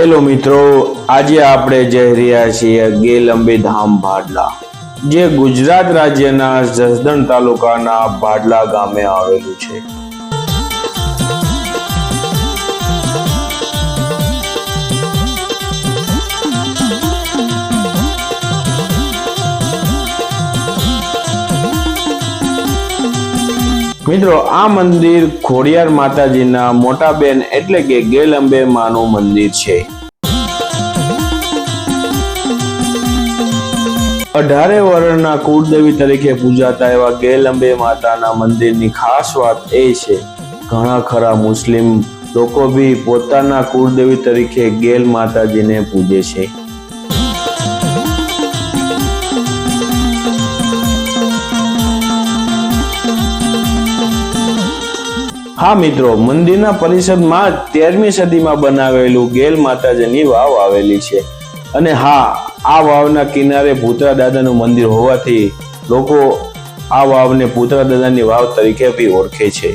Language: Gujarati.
હેલો મિત્રો, આજે આપણે જઈ રહ્યા છીએ ગેલંબી ધામ ભાડલા, જે ગુજરાત રાજ્યના જસદણ તાલુકાના ભાડલા ગામે આવેલું છે. મિત્રો, આ મંદિર ખોડિયાર માતાજીના મોટા બેન એટલે કે ગેલંબે માનું મંદિર છે. અઢારે વર્ણના કુળદેવી તરીકે પૂજાતા એવા ગેલંબે માતાના મંદિરની ખાસ વાત એ છે, ઘણા ખરા મુસ્લિમ લોકો બી પોતાના કુળદેવી તરીકે ગેલ માતાજીને પૂજે છે. હા મિત્રો, મંદિરના પરિસરમાં તેરમી સદીમાં બનાવેલું ગેલ માતાજીની વાવ આવેલી છે. અને હા, આ વાવના કિનારે ભૂતરા દાદાનું મંદિર હોવાથી લોકો આ વાવને ભૂતરા દાદાની વાવ તરીકે બી ઓળખે છે.